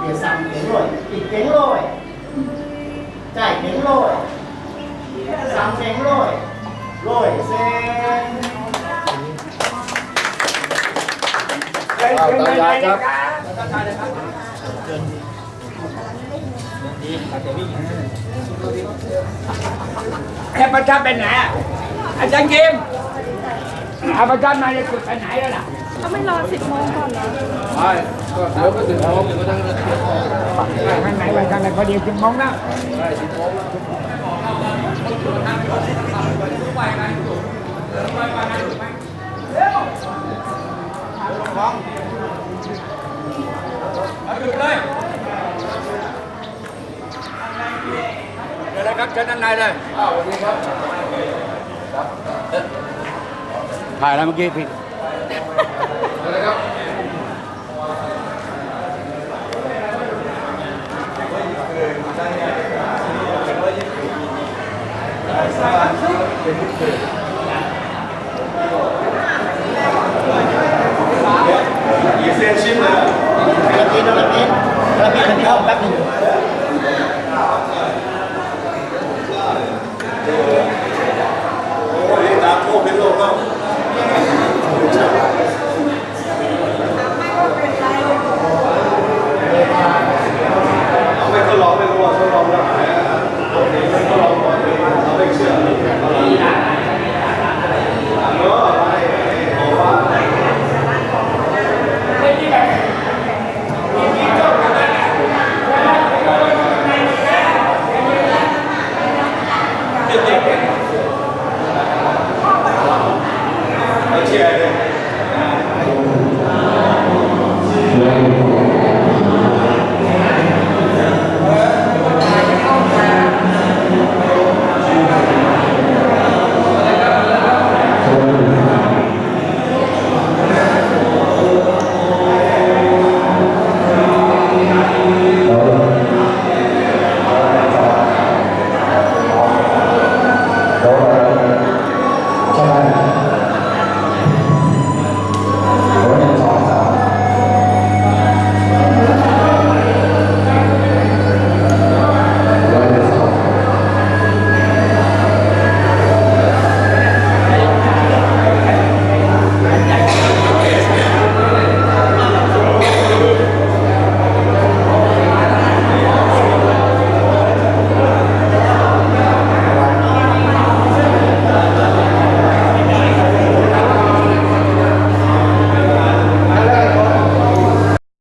เซียนตีเดี๋ยวซ้ำเก่งร้อยอีกเก่งร้อยจ่ายเก่งร้อยซ้ำเก่งร้อยร้อยเซนเอาตายายครับแค่ประชันไปไหนอะอาจารย์เกมเอาประชันมาจะจุดไปไหนแล้วล่ะ เขาไม่รอสิบโมงก่อนเหรอไปก็เดี๋ยวก็ถึงพร้อมก็ต้องข้างไหนไปข้างไหนพอดีถึงมงนะได้สิบโมงเดี๋ยวนะครับเชิญด้านในเลยอ้าวสวัสดีครับถ่ายแล้วเมื่อกี้ผิด 哎呀！